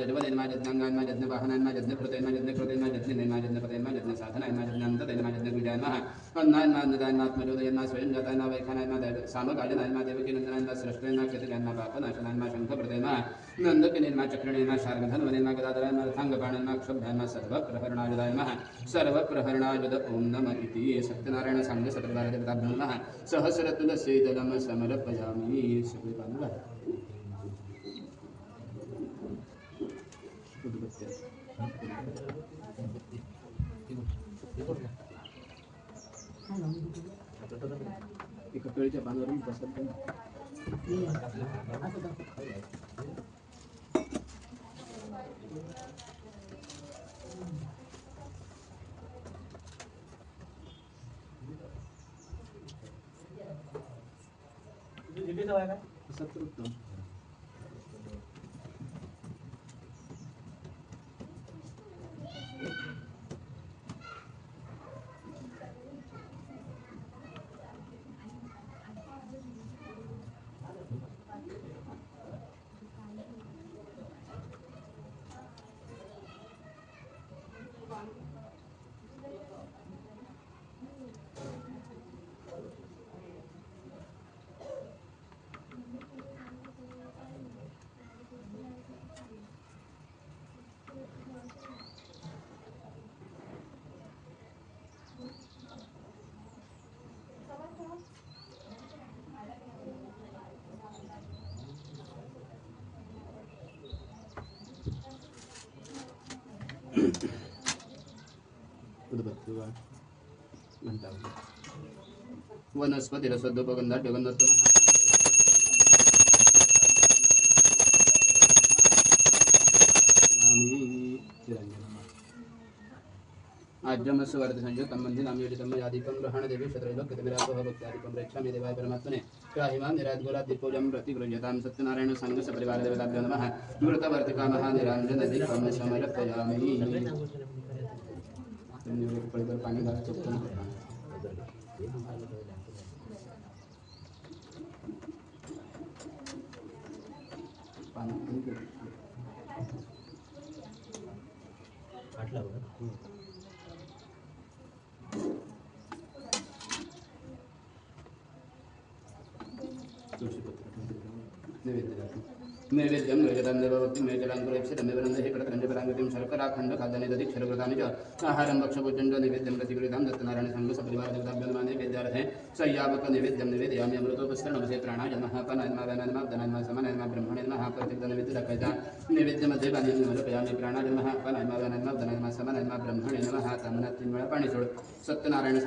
जडवदेनमा जज्ञाङ्गान्मा जज्ञवाहनान्मा जज्ञकृतेन्मा जज्ञकृतेन्मा जज्ञनेन्मा जज्ञपतेन्मा जज्ञसाधनान्मा जज्ञान्ततेन्मा जज्ञबीजान्मा अन्नान्मा अन्नदान्मात्मजोदयन्मा स्वयं जातान्मा वैखानान्मा देव सामगाजनान्मा देवकीनन्दनान्मा सृष्टेन्मा कृतिकान्मा पापनाशनान्मा शङ्खप्रतेन्मा नन्दकिनेन्मा चक्रणेन्मा शार्गधन्वनेन्मा गदाधरान्मा रथाङ्गपाणन्मा क्षुभ्यान्मा सर्वप्रहरणायुधान्मा सर्वप्रहरणायुध ॐ नम इति सत्यनारायण साङ्ग सतर्वारदेवताभ्यो नमः सहस्रतुलसीदलं समर्पयामि Ikut baru Jadi itu apa? Satu tuh. पानावरून बसत सत्कृत उदबत्ती वा म्हणतात वनस्पतिरसद्योपगंधाढ्यगंधत्तम आज्यमस्य वर्धसंयुक्तं मंदिर नामयोजितं यादिकं ग्रहणदेवी शत्रैलोक्यतिविरासोह भक्त्यादिकं प्रेक्षामि देवाय त्राहिमां निराद्गोलाद्दिपूजं प्रतिगृह्यतां सत्यनारायण सङ्गसपरिवारदेवताभ्यो नमः। मृतवर्तिकामः निराञ्जनदीपं समर्पयामि तुम्ही एवढे पळीभर पाणी घाला चुकतो ना पाणी Evet. करू. नैवेद्यं नैवेद्यं देवभक्तिं नैजलाङ्कुरेक्षितं निवरन्देहि प्रतरञ्जपराङ्गतिं शर्कराखण्ड खाद्यानि दधि क्षरव्रतानि च आहारं भक्षभोजनं च नैवेद्यं प्रतिगृहीतं दत्तनारायणसङ्गसपरिवारदेवताभ्यो नमामि सय्यावक नैवेद्यं निवेदयामि अमृतोपस्तरणमसे प्राणाय नमः पनायन्मा वैनायन्मा दनायन्मा समानयन्मा ब्रह्मणे नमः प्रतिग्धनविद्युदकैता नैवेद्यमध्ये पाणी समर्पयामि प्राणाय नमः पनायन्मा वैनायन्मा दनायन्मा समानयन्मा ब्रह्मणे नमः तामनात तीन वेळा पाणी सोड सत्यनारायण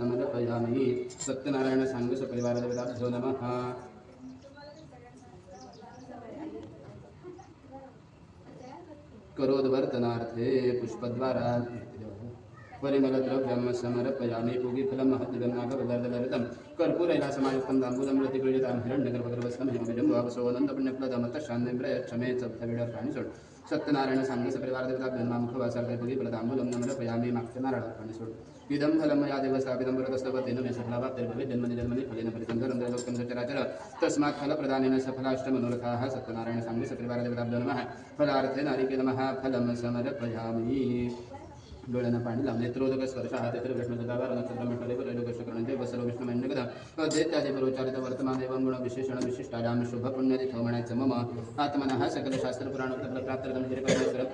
समर्पयामि सत्यनारायण सङ्गसपरिवारदेवताभ्यो नमः। करोद्वर्तनार्थे पुष्पद्वारा परिमलद्रव्यं समर्पयामि पूगीफलं महद्दिव्यं नागवदर्दललितं। कर्पूरैलासमायुक्तं ताम्बूलं प्रतिगृहीतां हिरण्यगर्भगर्भस्थं हिमबिजं वावसोऽनन्दपुण्यफलदमतशान्तिं प्रयच्छमे सप्तविडर्पाणि सोड सत्यनारायण सांगस परिवार देवता ब्रह्मामुखवासार्थे पूगीफलदाम्बूलं नमर्पयामि माक्षनारायणार्पाणि सोड इदं फलं मया देव स्थापितं वरदस्तवतेन मे सफलावाप्तिर्भवेत् जन्मनि जन्मनि तस्मात् फलप्रदानेन सफलाष्टमनोरथाः सत्यनारायण नमः फलार्थे नारिकेलमः फलं समर्पयामि। डोळ्यांना पाणी लावले त्रोदक स्पर्श आहात तर विष्णू दावार नक्षत्र मंडळे रेडो कष्ट करणे वसरो विष्णु मंडकदा अद्वैत्यादि परोचारित वर्तमान एवं गुण विशेषण विशिष्ट विशिष्टायाम शुभ पुण्यदिथ म्हणायचं मम. आत्मनः सकल शास्त्र पुराण प्राप्तकर्मेश्वर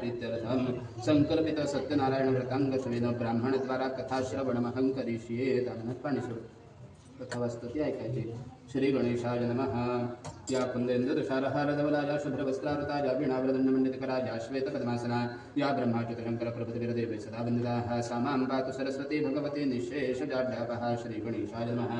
संकल्पित सत्यनारायण व्रतांग सुवेद ब्राह्मणद्वारा कथाश्रवणमहं करिष्ये दानत पाणी सोड कथावस्तुती ऐकायची श्री गणेशाय नमः। या कुंदेन्दुषारहारधवलाया शुभ्रवस्त्रावृताया वीणावृदण्डमण्डितकराया श्वेतपद्मासना या ब्रह्माच्युतशङ्कर प्रभृतिविरदेवे सदा वन्दिताः सा पातु सरस्वती भगवती निःशेषजाड्यापः। श्रीगणेशाय नमः।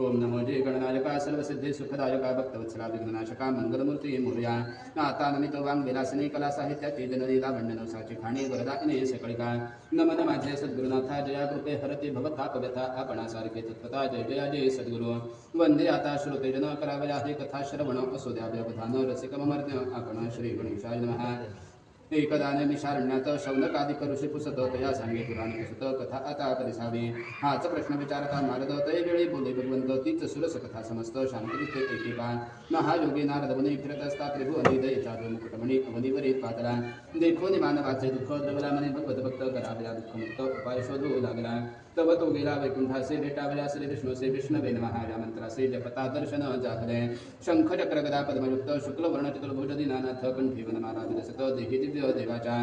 ओम नमो जय गणनायका सर्वसिद्धि सुखदायका भक्तवत्सला विघ्ननाशका मंगलमूर्ती मोरया नाता नमितो वांग विलासिनी कला साहित्याची जननी लावण्य नवसाची खाणी वरदायिनी सकळिका नमन माझे सद्गुरुनाथा जया कृपे हरती भवताप व्यथा आपणासारखे तत्पता जय जया जय सद्गुरु। वंदे आता श्रोते जन करावया हे कथा श्रवण असो द्या व्यवधान रसिक ममर्द्य आपण श्री गणेशाय नमः। एकदाने निशारण्यात शौनकादिक करुषी पुसत तया सांगे पुराण पुसत कथा आता परिसावी हाच प्रश्न विचारता नारद तय वेळी बोले भगवंत तीच सुरस कथा समस्त शांती एकेका महायोगी नारद मुनी फिरत असता त्रिभुवनी दयेचा मुकुटमणी अवनीवरी पातला देखो मानवाचे दुःख द्रवला मने भगवत भक्त करावया दुःख मुक्त उपाय शोधू लागला. तव तो गिरा वैकुंठा से बेटा श्री विष्णु से विष्णवे नमः राजा मंत्रा से जपता दर्शन जाहृदय शंख चक्र गदा पद्मयुक्त शुक्ल वर्ण चतुर्भुज दीनानाथ कंठी महाराज विदसत देहि दिव्य देवाचा।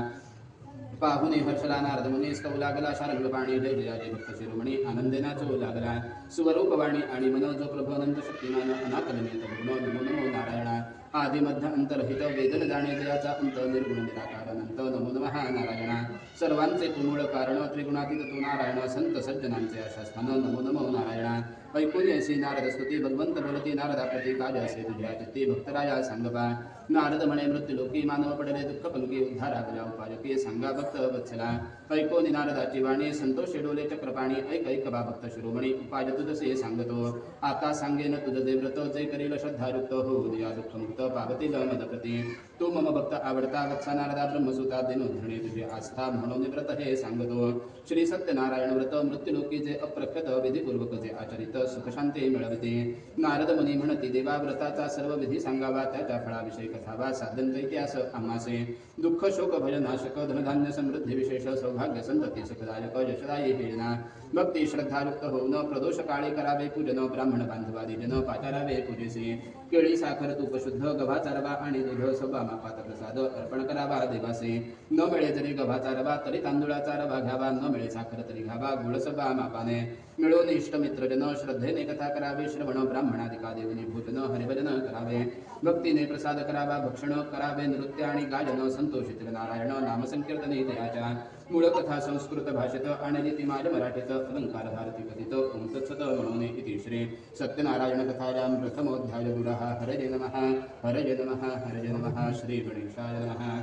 पाहुणे हर्षला नारद मुनी स्तव लागला शारंगपाणी जय जया जय भक्त शिरोमणी आनंदेना चो लागला। स्वरूपवाणी आणि मनोजो प्रभो अनंत शक्तीनान नमो नमो नारायणा। आदिमध्य अंतरहित वेदन जाणे याचा अंत निर्गुण निराकार अनंत नमो नमः नारायणा. सर्वांचे कुमूळ कारण त्रिगुणातीत तो नारायण संत सज्जनांचे आशास्थान नमो नमो नारायणा. ऐकून असे नारद स्तुती भगवंत बोलती नारदा प्रती काज असे तुझ्या चित्ती भक्तराया सांगवा. नारद म्हणे मृत्यू लोकी मानव पडले दुःख पंकी उद्धारा उपाय की सांगा भक्त वत्सला. ऐकोनी नारदाची वाणी संतोष डोले चक्रपाणी ऐक ऐक बा भक्त शिरोमणी उपाय तुझसे सांगतो. आता सांगेन तुझ जे व्रत जे करील श्रद्धायुक्त हो उद्या दुःख मुक्त पावतील मदप्रती तू मम भक्त आवडता वत्सा नारदा ब्रह्मसुता दिनोधरणी तुझे आस्था म्हणून व्रत हे सांगतो। श्री सत्यनारायण व्रत मृत्यूलोकी जे अप्रख्यत विधीपूर्वक जे आचरित सुखशांती मिळवते। नारद मुनी म्हणती देवा व्रताचा सर्व विधी सांगावा त्याच्या फळाविषयी कथावा साधन इतिहास आम्हासे। दुःख शोक भयनाशक धनधान्य समृद्धी विशेष सौभाग्य संतती सुखदायक यशदायी हेळना भक्ती श्रद्धायुक्त होऊन प्रदोष काळी करावे पूजन ब्राह्मण बांधवादी जन पाचारावे पूजेसे। केळी साखर तूप शुद्ध गव्हाचा रवा आणि दुध सभा मापात प्रसाद अर्पण करावा देवासे न मिळे जरी गव्हाचा रवा तरी तांदुळाचा रवा घ्यावा. न मिळे साखर तरी घ्यावा. गुळ सभा मापाने. मिळून इष्ट मित्रजन श्रद्धेने कथा करावे श्रवण ब्राह्मणादिका देवनी भूतन हरिभजन करावे भक्तीने प्रसाद करावा भक्षण करावे नृत्य आणि गायन संतोषित नारायण नामसंकीर्तने दयाच्या मूळ कथा संस्कृत भाषेत आणि नीतिमाल मराठीत अलंकार भारती कथित ओम तत्सत म्हणून इति श्री सत्यनारायण कथायाम प्रथमोध्याय गुरः। हरजे नमः हरजे नमः हरजे नमः श्री गणेशाय नमः।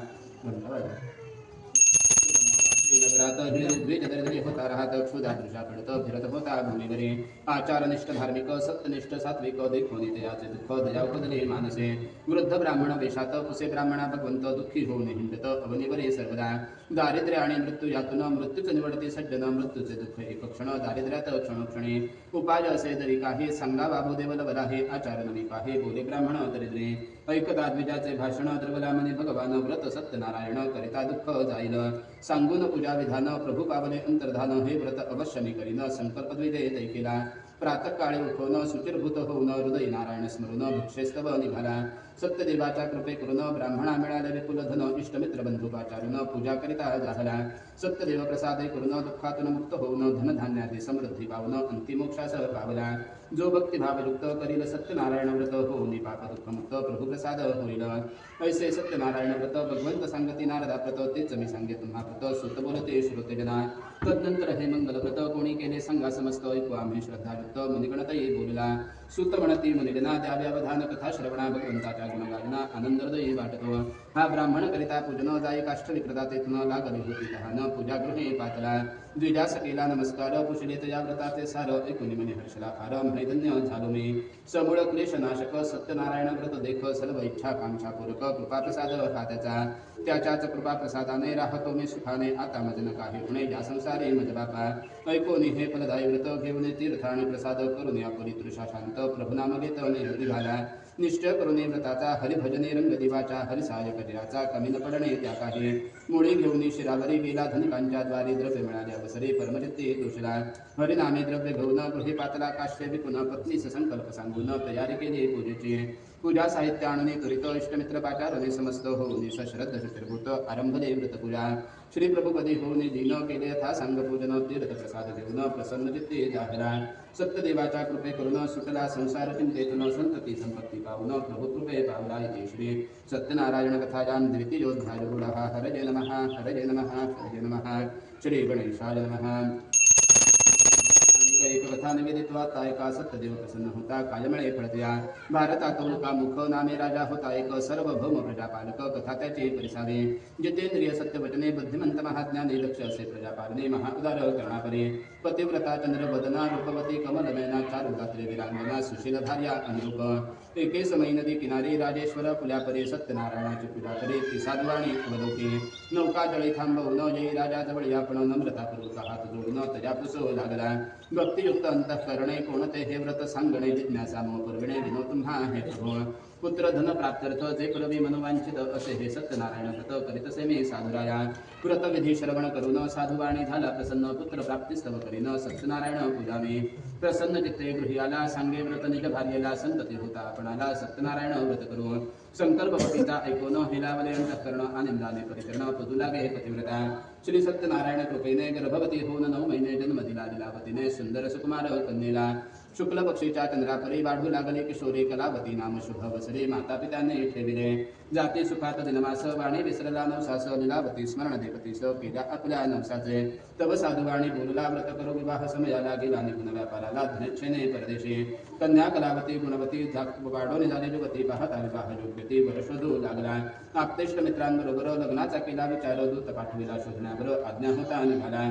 धन्यवाद। होता राहत क्षुधादृशा पडत फिरत होता भूमीवरी आचारनिष्ठ धार्मिक, सत्यनिष्ठ, सात्विक देखो नितयाचे दुःख, दया उपदले मानसे। वृद्ध ब्राह्मण वेशात कुसे ब्राह्मणा भगवंत दुःखी होऊन हिंडत अवनीवरी सर्वदा। दारिद्र्य आणि मृत्यू यातून मृत्यूच निवडते सज्जन मृत्यूचे दुःख एक क्षण दारिद्र्यात क्षणोक्षणी। उपाय असे तरी काही सांगा बाबुदेव लवराहे आचार नवी पाहे बोले ब्राह्मण दरिद्रे। ऐकदा द्विजाचे भाषण द्रवला म्हणे भगवान व्रत सत्यनारायण करिता दुःख जाईल सांगून पूजा विधान प्रभू पावले अंतर्धान हे व्रत अवश्य मी करीन संकल्प द्विजय दैकेला प्रातःकाळी उठवून सुचिरभूत होऊन हृदय नारायण स्मरून भिक्षेस्तव निघाला सत्यदेवाच्या कृपे करून ब्राह्मणा मिळाले विपुल धन इष्टमित्र बंधू पाचारून पूजा करिता झाला सत्यदेव प्रसादे करून दुःखातून मुक्त होऊन धनधान्यादी समृद्धी पावून अंतिमोक्षासह पावला. जो भक्तिभावयुक्त करील सत्यनारायण व्रत होऊन पाप दुःख मुक्त प्रभू प्रसाद होईल ऐसे सत्यनारायण व्रत भगवंत सांगती नारदा व्रत तेच मी सांगे तुम्हा व्रत सुत बोलते श्रोते जना तदनंतर हे मंगल व्रत कोणी केले सांगा समस्त ऐकू आम्ही श्रद्धायुक्त मुनिगणतही बोलला। सुत म्हणती मुनिजना द्याव्यावधान कथा श्रवणा भगवंताच्या गुणगायना आनंददयी वाटतो। हा ब्राह्मण करिता पूजन जाय काष्ठ विक्रता तेथून लागली होती तहान पूजा गृहे पातला। द्विजास केला नमस्कार पुषले तया व्रताचे सार ऐकून मनी हर्षला फार म्हणे चैतन्य झालो मी. समूळ क्लेश नाशक सत्यनारायण व्रत देख सर्व इच्छा कांक्षा पूरक कृपा प्रसाद हा त्याचा. त्याच्याच कृपा प्रसादाने राहतो मी सुखाने. आता मजन काही होणे या संसारे मज बापा. ऐकोनी हे फलदायी व्रत घेऊन तीर्थाने प्रसाद करून या परितृषा शांत प्रभुनामगेत घेत निघाला निश्चय करून व्रताचा हरिभजने रंग दिवाचा हरिसाय कमी न पडणे त्या काही मुळी घेऊन शिरावरी गेला धनिकांच्या द्वारे द्रव्य मिळाले अवसरे परमचित्ते दोषला. हरिनामे द्रव्य घेऊन गृहे पातला काश्य विपुन पत्नीस संकल्प सांगून तयारी केली पूजेची. पूजा साहित्य आणून करीत इष्टमित्र पाचारणे समस्त होऊन सश्रद्ध शुचिरभूत आरंभले व्रतपूजा श्री प्रभुपदी होऊन दीन केले यथा सांग पूजन तीर्थ प्रसाद घेऊन प्रसन्न चित्ते जाहरा सत्यदेवाच्या कृपे करून सुटला संसार चिंतेतून संतती संपत्ती पावून प्रभु कृपे पावला इति श्री सत्यनारायण कथायां द्वितीयोध्याय गुणः हरजे नमः हरजे नमः हरजे नमः। श्री गणेशाय नमः। एक कथा निवेदित्वा होता एक सर्वभौम प्रजापालक कथा त्याची परिसावे जितेंद्रिय बुद्धिमंत महाज्ञानी दक्ष असे प्रजापालने महाउदार करणापरे पतिव्रता चंद्र बदना रूपवती कमल नयना चारु गात्रे विरांगना सुशील धार्या अनुरूप एके समय नदी किनारी राजेश्वर पुल्यापरे सत्यनारायणाची पूजा करे ती साधवाणी अवलोके नौका जळी थांबवून जयी राजा जवळ यापण नम्रतापूर्वक हात जोडून, तजापुसो लागला भक्तियुक्त अंतःकरणे कोणते हे व्रत सांगणे जिज्ञासा मो परविणे विनो तुम्हा हे प्रभो. पुत्र धन प्राप्त्यर्थ जे प्रवी मनोवांचित असे हे सत्यनारायण व्रत करीतसे मी साधुराया. व्रत विधी श्रवण करून साधुवाणी झाला प्रसन्न पुत्र प्राप्ती स्तव करीन सत्यनारायण पूजामे. प्रसन्न चित्ते गृहियाला सांगे व्रत निज भार्येला संतती होता आपणाला सत्यनारायण व्रत करू. संकल्प पतीचा ऐकून हिलावले अंतःकरण आनंदाने परिकरण पदुलागे पतिव्रता। श्री सत्यनारायण कृपेने गर्भवती हो नौ महीने जन्म दिला ने सुंदर सुकुमार कन्येला शुक्ल पक्षीच्या चंद्रापरी वाढू लागले किशोरी कलावती नाम शुभ वसरे माता पित्याने ठेविले जाती सुखात दिनमास वाणी विसरला नवसास लिलावती स्मरण देवतीस केल्या आपल्या नवसाचे. तव साधुवाणी बोलला व्रत करू विवाह समयाला गेला निघून व्यापाराला धनच्छेने परदेशी. कन्या कलावती गुणवती वाढवणे झाले युवती पाहता विवाह योग्यती वर शोधू लागला. आपतेष्ट मित्रांबरोबर लग्नाचा केला विचार दूत पाठविला शोधण्यावर आज्ञा होता निघाला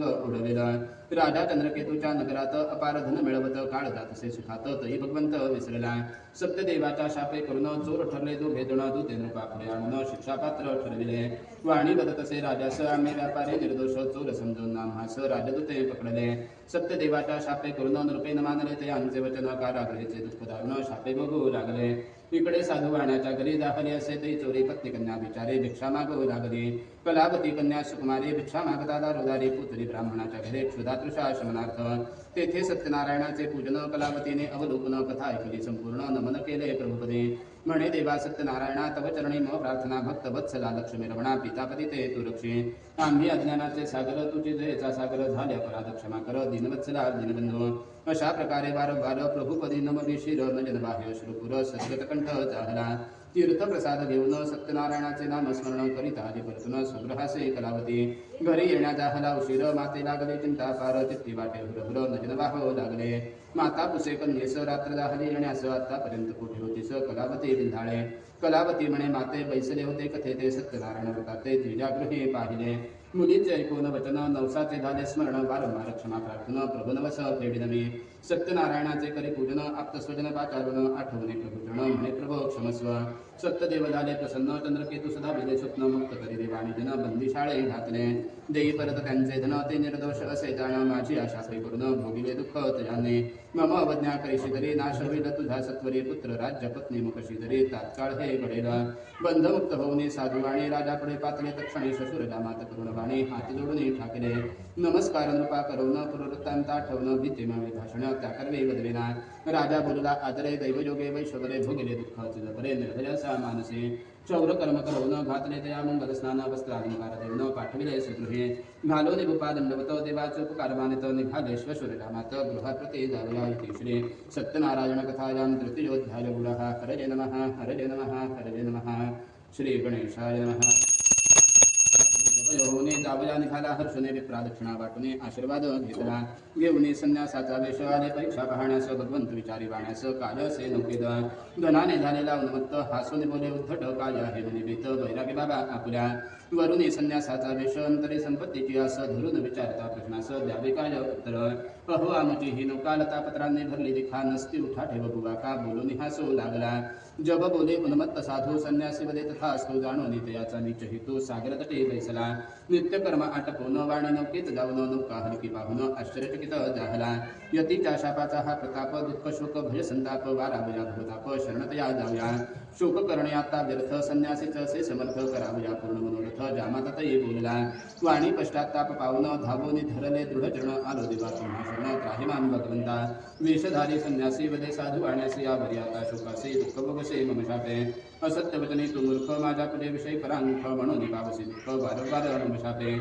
उडविला राजा चंद्रकेतूच्या नगरात अपार धन मिळवत काळ जातसे सुखात तरी भगवंत विसरला. सत्यदेवाच्या शापे करून चोर ठरले दोघे जण ते नृपापुढे आणून शिक्षापात्र ठरविले. वाणी बदत असे राजास आम्ही व्यापारी निर्दोष चोर समजून नामास राजदूते पकडले. सप्तदेवाच्या शापे करून नृपे न मानले ते आमचे वचन कारागृहेचे दुःख धारण शापे बघू लागले. इकडे साधू वाण्याच्या घरी दाखले असे ते चोरी पत्नी कन्या बिचारे भिक्षा मागू लागली कलावती कन्या सुकुमारी भिक्षा मागताला दारोदारी पुत्री ब्राह्मणाच्या घरी क्षुधातृषा शमनार्थ तेथे सत्यनारायणाचे पूजन कलावतीने अवलोकन कथा ऐकली संपूर्ण नमन केले प्रभुपदे. म्हणे देवा सत्यनारायणा तव चरणी म प्रार्थना भक्त वत्सला लक्ष्मी रमणा पितापती ते तू रक्षे। आम्ही अज्ञानाचे सागर तुझे जयचा सागर झाले अपराध क्षमा कर दिनवत्सला दिनबंधू अशा प्रकारे वारंवार प्रभुपदी नम विशिर नजन बाह्य श्रुपुर सद्गतकंठ जाहला तीर्थप्रसाद घेऊन सत्यनारायणाचे नाम स्मरण करीत आले परतून संग्रहासे कलावती. घरी येण्या हला उशीर माते लागले चिंता पार तिथी वाटे हुरहुर नजन वाहो लागले. माता पुसे कन्येस रात्र दाहली येण्यास आतापर्यंत कोठे होतीस कलावती बिंधाळे. कलावती म्हणे माते बैसले होते कथे ते सत्यनारायण व्रताते द्विजागृहे पाहिले. मुलीचे ऐकून वचन नवसाचे झाले स्मरण वारंवार क्षमा प्रार्थना प्रभुनवस फेडिन सत्यनारायणाचे करी पूजन आप्तस्वजन पाचारण आठवणे प्रभुजन म्हणे प्रभव क्षमस्व सत्यदेव झाले प्रसन्न चंद्रकेतू सदा विले स्वप्न मुक्त करी देवाणी जन बंदी शाळे घातले. देई परत त्यांचे धन ते निर्दोष असे जाण माझी आशा सै करून भोगिले दुःख तजाने मम अवज्ञा करीशी तरी नाश होईल तुझा सत्वरी पुत्र राज्य पत्नी मुखशी तरी तात्काळ हे घडेल. बंधमुक्त होऊने साधू आणि राजापुढे पातले तक्षणी शशुरला मात करुण वाणी हात जोडून ठाकले. नमस्कार नृपा करून पुनरुत्तांत आठवण भीती मावे भाषण त्या राजा बोलला, आदरे दैवयोगे वैश्वरे भोगिले दुःख चिदपरे निर्भयसा मानसे कर्म करून घातले तया मंगल स्नान वस्त्रालंकार देऊन पाठविले सुगृहे घालो निभुपा दंडवत देवाच उपकार मानित निघाले श्वशुररामात गृहप्रती जावया इति श्री सत्यनारायण कथायां तृतीयोध्याय गुणः। हरजे नमः हरजे नमः हरजे नमः। श्री गणेशाय नमः। लोहने जावया निघाला हर्षणे विप्रादक्षिणा वाटूने आशीर्वाद घेतला. घेऊने संन्यासाचा वेश परीक्षा पाहण्यास भगवंत विचारी वाण्यास कालसे नौकेद गणाने झालेला उन्मत्त हासून बोले उद्धट काय आहे निमित्त बैरागी बाबा आपुल्या. वरुणे संन्यासाचा वेश अंतरे संपत्तीची आस धरून विचारता प्रश्नास. द्यावे काय उत्तर? अहो आमची ही नौका लतापत्रांनी भरली दिखा नसती उठा ठेव बुवा का? बोलून हासू लागला. जब बोले उन्मत्त साधु संन्यासी वदे तथा असतो जाणो याचा नीच हेतू सागर तटे बैसला नित्य कर्म न वाणी नौकेत जाऊन नौका हलकी पाहून आश्चर्यचकित जाहला। यतीच्या शापाचा हा प्रताप दुःख शोक भय संताप वारावया भवताप शरणतया जाऊया शोक करणे आता व्यर्थ संन्यासीच असे समर्थ करावया पूर्ण मनोरथ जामाता ये बोलला वाणी पश्चाताप पावन धावोनी धरले दृढ चरण आलो देवा पुन्हा शरण त्राहिमान भगवंता वेशधारी संन्यासी वदे साधू वाण्यासी या बर्याता शोकासे दुःख बगसे मम शापे असत्य वचने तू मूर्ख माझ्या पुढे विषय परांख म्हणून पावसी दुःख वारंवार मम शापे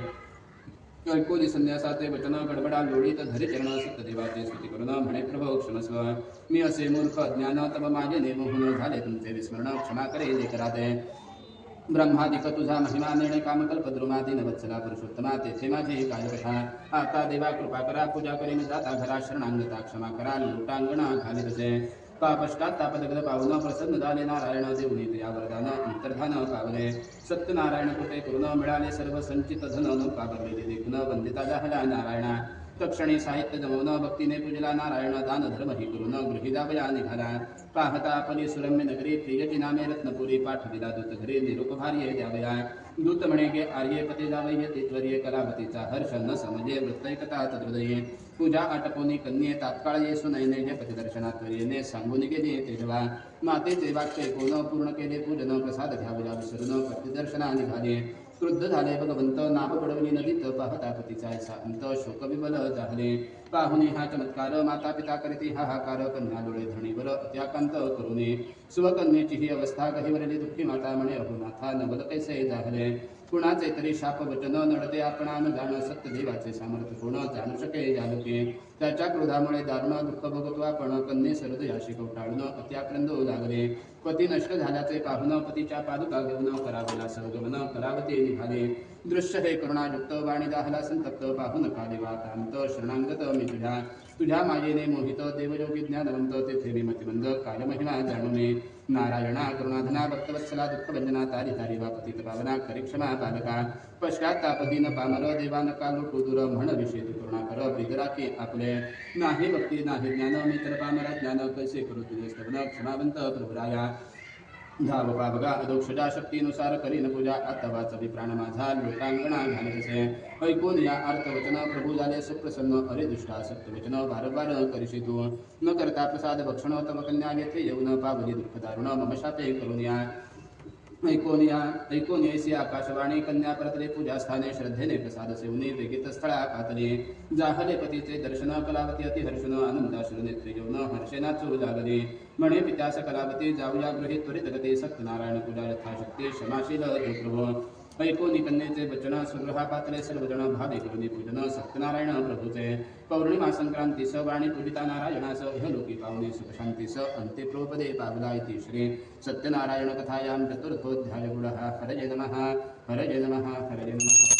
ऐकोली संन्यासाचे वचन गडबडा लोळीत धरे चरण सत्यदेवाचे स्तुती करून म्हणे प्रभो क्षमस्व मी असे मूर्ख अज्ञान तब माझे नेमोहून झाले. तुमचे विस्मरण क्षमा करे लेकराते ब्रह्मादिक तुझा महिमा, निर्णय, कामकल्प द्रुमादी नवत्सला, पुरुषोत्तमा, तेथे माझी कालकथा. आता देवा, कृपा करा, पूजा करीन, जाता घरा, शरणांगता क्षमा करा, लोटांगणा घाली पश्चात पापष्टात तापदगद प्रसन्न झाले नारायण देऊनी या वरदान अंतर्धान पावले सत्यनारायण कुठे करून मिळाले सर्व संचित धन न पाबरलेले देखून वंदिता जाहला नारायणा। तक्षणी साहित्य जमवून भक्तीने पूजला नारायण दान धर्म ही करून गृहिदावया निघाला पाहता सुरम्य नगरी प्रियची नामे रत्नपुरी पाठविला दूत घरी निरूप भार्ये द्यावया दूत म्हणे गे आर्यपती जावय, तित्वर्य कलावतीचा हर्ष न समजे वृत्तैकता तद्हृदये पूजा आटपोनी कन्ये तात्काळ येसु नयने जे येणे सांगून गेली तेजवा। मातेचे वाक्य कोण पूर्ण केले, पूजन प्रसाद घ्यावया विसरून प्रतिदर्शना निघाले क्रुद्ध झाले भगवंत नाम पडवली नदीत पाहता पतीचा ऐसा अंत शोक विबल झाले पाहुणे हा चमत्कार माता पिता करीती हा हाकार कन्या डोळे धरणीवर अत्याकांत करुणे. सुवकन्येची ही अवस्था गहिवरली दुःखी माता म्हणे अभुनाथा नवल कैसे जाहले कुणाचे तरी शाप वचन नडते आपणा जाण सत्य देवाचे सामर्थ्य कोण जाणू शके जालके त्याच्या क्रोधामुळे दारुण दुःख भोगतो आपण कन्ये सरद याशी कवटाळून अत्याक्रंद लागले. पती नष्ट झाल्याचे पाहून पतीच्या पादुका घेऊन करावेला सवगमन करावते निघाले. दृश्य हे करुणायुक्त वाणी दाहला संतप्त पाहून का देवा कांत शरणांगत मी तुझ्या तुझ्या मायेने मोहित देवयोगी ज्ञानवंत तेथे मी मतिमंद कालमहिमा जाणूने नारायणा करुणाधना भक्तवत्सला दुःखभंजना तारी तारी वा पतित पावना करी क्षमा बालका पश्चातापदीन पामर देवान कालो टुदुर म्हण विषय करुणा कर बिगराके आपले। नाही भक्ती, नाही ज्ञान मित्र पामर ज्ञान कैसे करू तुझे स्तवन क्षमावंत प्रभुराया। धाव बाबगा अदोक्षजा शक्तीनुसार करीन पूजा आत्तावाच प्राण माझा लोटांगणा घालतसे ऐकून या अर्थवचन प्रभू झाले सुप्रसन्न अरे दुष्टा सत्यवचन वारंवार करीशी तू न करता प्रसाद भक्षण तव कन्या येथे येऊन पावली दुःख दारुण मम शापे करून या ऐकोनिया ऐकोनियसी आकाशवाणी कन्या परतले पूजास्थाने श्रद्धेने प्रसाद सेवनी वेगित स्थळा कातले जाहले पतीचे दर्शन कलावती अति हर्षण आनंदाश्र नेत्री येऊन हर्षेना चू लागले म्हणे पित्यास कलावती जाऊया गृहीत त्वरित गती सत्यनारायण पूजा यथाशक्ती क्षमाशील प्रभू। ऐकून कन्येचे वचन सुग्रहा पात्रे सर्वजण भावे पूजन सत्यनारायण प्रभूचे पौर्णिमा संक्रांतीस वाणी पूजिता नारायणास इहलोकी पावने सुखशांतीस अंते प्रोपदे पावला इति श्री सत्यनारायण कथायां चतुर्थोऽध्याय गुणः। हरये नमः हरये नमः हरये नमः।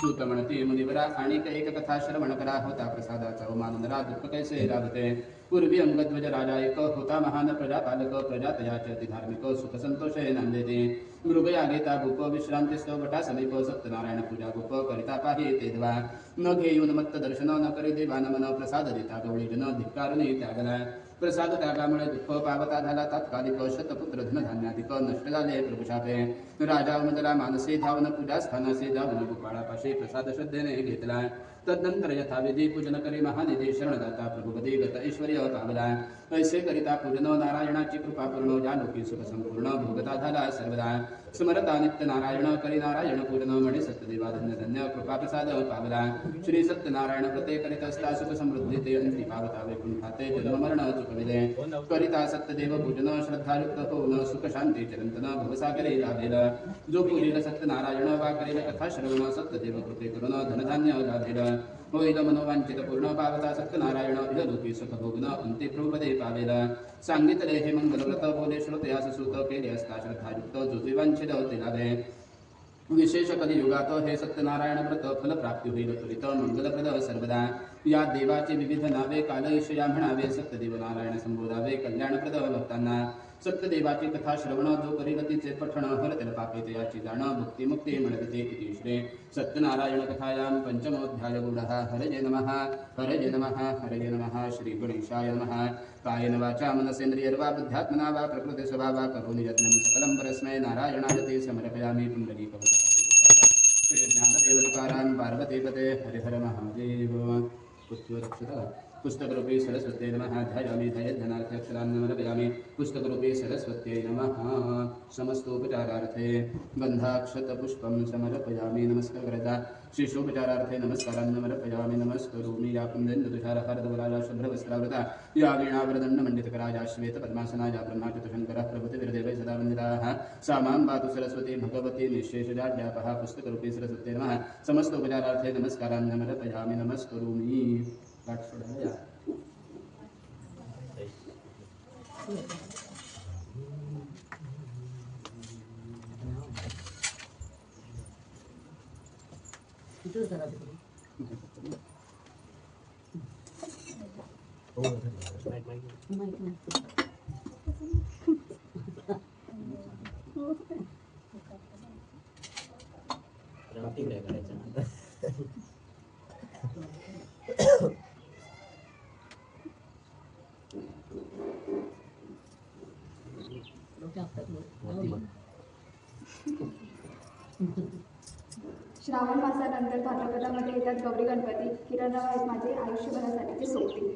सूत म्हणते मुनिवरा आणि एक कथा श्रवण करा होता प्रसादाचा उमानंदरा दुःख कैसे लाभते पूर्वी अंगध्वज राजा एक होता महान प्रजापालक प्रजातयाचे अति धार्मिक सुख संतोष नांदेते। मृगया घेता भूप विश्रांती वटा समीप सत्यनारायण पूजा भूप करिता ते द्वा न मत्त दर्शन न करी देवा नमन प्रसाद देता गवळी जन धिक्कारुनी त्यागला प्रसाद त्यागामुळे दुःख पावता झाला तात्कालिक शतपुत्र धनधान्याधिक नष्ट झाले प्रभुशापे राजा उमदला मानसे धावन पूजा स्थानासे जाऊन गोपाळापाशी प्रसाद श्रद्धेने घेतला तदनंतर यथाविधी पूजन करी महानिधी शरणदाता प्रभुपदी गत ऐश्वर्य पावला ऐसे करिता पूजन नारायणाची कृपा पूर्ण ज्या लोकी सुख संपूर्ण भोगता झाला सर्वदा स्मरता नित्य नारायण करी नारायण पूजन म्हणे सत्यदेवा कृपा प्रसाद पावला। श्री सत्यनारायण प्रते सुख समृद्धी ते अंती जन्म मरण चुकविले करिता सत्यदेव पूजन, श्रद्धायुक्त होऊन सुख शांती चिरंतन भवसागरे लाभेल जो पूजेल सत्यनारायण वा कथा श्रवण, सत्यदेव कृपे करून धनधान्य लाभेल होईल मनोवांचित पूर्ण पावता सत्यनारायण इहलोकी सुख अंते प्रभुपदे पावेल सांगितले हे मंगलव्रत बोले श्रोतयास सुत केले असता श्रद्धायुक्त जो वांछित ते लाभे विशेष कलियुगात हे सत्यनारायण व्रत फलप्राप्ती होईल त्वरित मंगलप्रद सर्वदा। या देवाचे विविध नावे कालयशया म्हणावे सत्यदेव नारायण संबोधावे कल्याणप्रद भक्तांना। सत्यदेवाची कथा श्रवण जो करील तिचे पठण हरतेल पापे ते याची जाण भक्ती मुक्ती मिळते इति श्री सत्यनारायण कथायां पंचमोऽध्याय गूढः हरये नमः हरये नमः हरये नमः। श्री गणेशाय नमः। कायेन वाचा मनसेन्द्रियर्वा बुद्ध्यात्मना वा प्रकृते स्वभावा करोमि यत्नं सकलं परस्मै। नारायणाय ते समर्पयामि पुण्डरीकवचा श्री पार्वतीपते। हरिहर महादेव। पुत्र रक्षता पुस्तकरूपे सरस्वते नमः। ध्यायामि ध्यायद्धनार्थक्षरान्नमर्पयामि पुस्तकरूपे सरस्वत्यै नमः। समस्तोपचारार्थे गन्धाक्षतपुष्पं समर्पयामि। नमस्कारता शिशोपचारार्थे नमस्कारान्नमर्पयामि। नमस्करोमि। या कुन्देन्दुतुषारहरदवलाया शुभ्रवस्त्रावृता या वीणावरदण्डमण्डितकरा या श्वेतपद्मासना या ब्रह्माच्युतशङ्करः प्रभृतिविरदेवै सदा पातु सरस्वती भगवती निःशेषजाड्यापः। पुस्तकरूपे सरस्वत्यै नमः। समस्तोपचारार्थे नमस्कारान्नमर्पयामि। नमस्करोमि। Tack Berarti mereka श्रावण मासानंतर भाद्रपदामध्ये येतात गौरी गणपती. किरण आहेत माझे. आयुष्यभरासाठी ते सोडतील.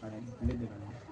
थोडा आहे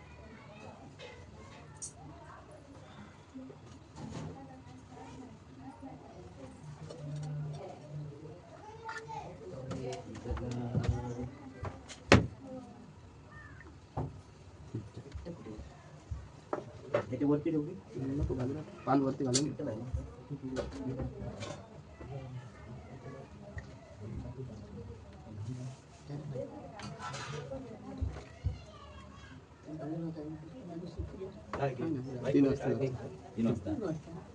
ह्याच्यावरती ठेवली नको बाजूला पान वरती घालून इथं नाही ना. तीन वाजता. तीन वाजता